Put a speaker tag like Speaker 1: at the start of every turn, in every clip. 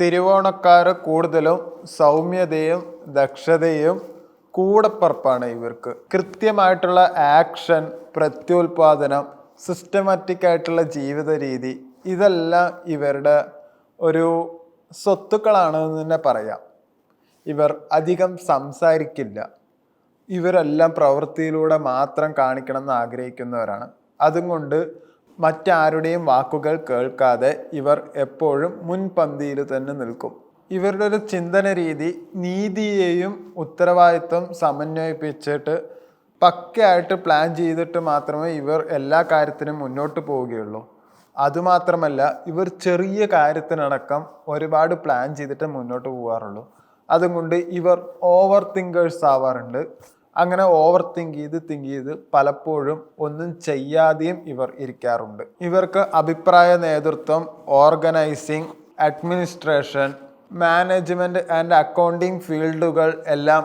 Speaker 1: തിരുവോണക്കാർ കൂടുതലും സൗമ്യതയും ദക്ഷതയും കൂടപ്പറപ്പാണ് ഇവർക്ക്. കൃത്യമായിട്ടുള്ള ആക്ഷൻ പ്രത്യുൽപാദനം സിസ്റ്റമാറ്റിക് ആയിട്ടുള്ള ജീവിത രീതി ഇതെല്ലാം ഇവരുടെ ഒരു സ്വത്തുക്കളാണ് എന്ന് തന്നെ പറയാം. ഇവർ അധികം സംസാരിക്കില്ല. ഇവരെല്ലാം പ്രവൃത്തിയിലൂടെ മാത്രം കാണിക്കണം എന്ന് ആഗ്രഹിക്കുന്നവരാണ് അതുകൊണ്ട് മറ്റാരുടെയും വാക്കുകൾ കേൾക്കാതെ ഇവർ എപ്പോഴും മുൻപന്തിയിൽ തന്നെ നിൽക്കും. ഇവരുടെ ഒരു ചിന്തന രീതി നീതിയെയും ഉത്തരവാദിത്വം സമന്വയിപ്പിച്ചിട്ട് പക്കയായിട്ട് പ്ലാൻ ചെയ്തിട്ട് മാത്രമേ ഇവർ എല്ലാ കാര്യത്തിനും മുന്നോട്ട് പോവുകയുള്ളൂ. അതുമാത്രമല്ല ഇവർ ചെറിയ കാര്യത്തിനടക്കം ഒരുപാട് പ്ലാൻ ചെയ്തിട്ട് മുന്നോട്ട് പോകാറുള്ളൂ അതുകൊണ്ട് ഇവർ ഓവർ തിങ്കേഴ്സ് ആവാറുണ്ട്. അങ്ങനെ ഓവർ തിങ്ക് ചെയ്ത് തിങ്ക് ചെയ്ത് പലപ്പോഴും ഒന്നും ചെയ്യാതെയും ഇവർ ഇരിക്കാറുണ്ട്. ഇവർക്ക് അഭിപ്രായ നേതൃത്വം organising administration management and accounting ഫീൽഡുകൾ എല്ലാം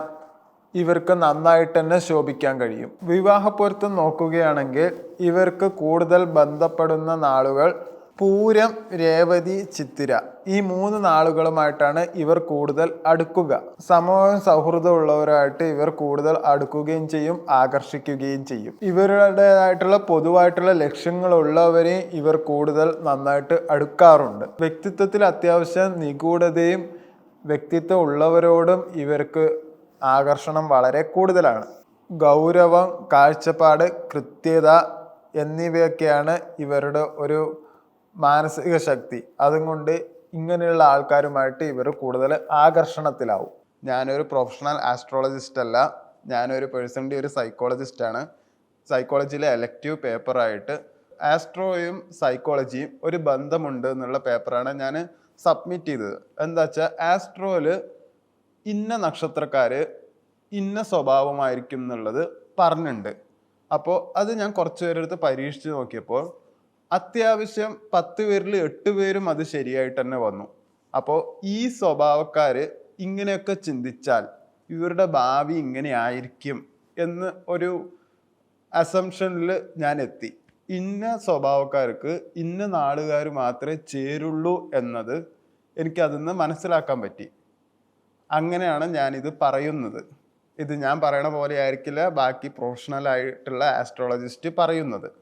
Speaker 1: ഇവർക്ക് നന്നായിട്ട് തന്നെ ശോഭിക്കാൻ കഴിയും. വിവാഹ പൊരുത്തം നോക്കുകയാണെങ്കിൽ ഇവർക്ക് കൂടുതൽ ബന്ധപ്പെടുന്ന നാളുകൾ പൂരം രേവതി ചിത്തിര ഈ മൂന്ന് നാളുകളുമായിട്ടാണ് ഇവർ കൂടുതൽ അടുക്കുക. സമൂഹം സൗഹൃദമുള്ളവരായിട്ട് ഇവർ കൂടുതൽ അടുക്കുകയും ചെയ്യും ആകർഷിക്കുകയും ചെയ്യും. ഇവരുടേതായിട്ടുള്ള പൊതുവായിട്ടുള്ള ലക്ഷ്യങ്ങളുള്ളവരെയും ഇവർ കൂടുതൽ നന്നായിട്ട് അടുക്കാറുണ്ട്. വ്യക്തിത്വത്തിൽ അത്യാവശ്യം നിഗൂഢതയും വ്യക്തിത്വം ഉള്ളവരോടും ഇവർക്ക് ആകർഷണം വളരെ കൂടുതലാണ്. ഗൗരവം കാഴ്ചപ്പാട് കൃത്യത എന്നിവയൊക്കെയാണ് ഇവരുടെ ഒരു മാനസിക ശക്തി. അതുകൊണ്ട് ഇങ്ങനെയുള്ള ആൾക്കാരുമായിട്ട് ഇവർ കൂടുതൽ ആകർഷണത്തിലാവും. ഞാനൊരു പ്രൊഫഷണൽ ആസ്ട്രോളജിസ്റ്റ് അല്ല. ഞാനൊരു പേഴ്സണലി ഒരു സൈക്കോളജിസ്റ്റാണ് സൈക്കോളജിയിലെ എലക്റ്റീവ് പേപ്പറായിട്ട് ആസ്ട്രോയും സൈക്കോളജിയും ഒരു ബന്ധമുണ്ട് എന്നുള്ള പേപ്പറാണ് ഞാൻ സബ്മിറ്റ് ചെയ്തത്. എന്താ വെച്ചാൽ ആസ്ട്രോയിൽ ഇന്ന നക്ഷത്രക്കാർ ഇന്ന സ്വഭാവമായിരിക്കും എന്നുള്ളത് പറഞ്ഞിട്ടുണ്ട് അപ്പോൾ അത് ഞാൻ കുറച്ച് പേരെടുത്ത് പരീക്ഷിച്ച് നോക്കിയപ്പോൾ അത്യാവശ്യം പത്ത് പേരിൽ എട്ട് പേരും അത് ശരിയായിട്ട് തന്നെ വന്നു. അപ്പോൾ ഈ സ്വഭാവക്കാർ ഇങ്ങനെയൊക്കെ ചിന്തിച്ചാൽ ഇവരുടെ ഭാവി ഇങ്ങനെ ആയിരിക്കും എന്ന് ഒരു അസംഷനിൽ ഞാൻ എത്തി. ഇന്ന സ്വഭാവക്കാർക്ക് ഇന്ന നാളുകാർ മാത്രമേ ചേരുള്ളൂ എന്നത് എനിക്ക് നിന്ന് മനസ്സിലാക്കാൻ പറ്റി. അങ്ങനെയാണ് ഞാനിത് പറയുന്നത്. ഇത് ഞാൻ പറയണ പോലെ ആയിരിക്കില്ല ബാക്കി പ്രൊഫഷണൽ ആയിട്ടുള്ള ആസ്ട്രോളജിസ്റ്റ് പറയുന്നത്.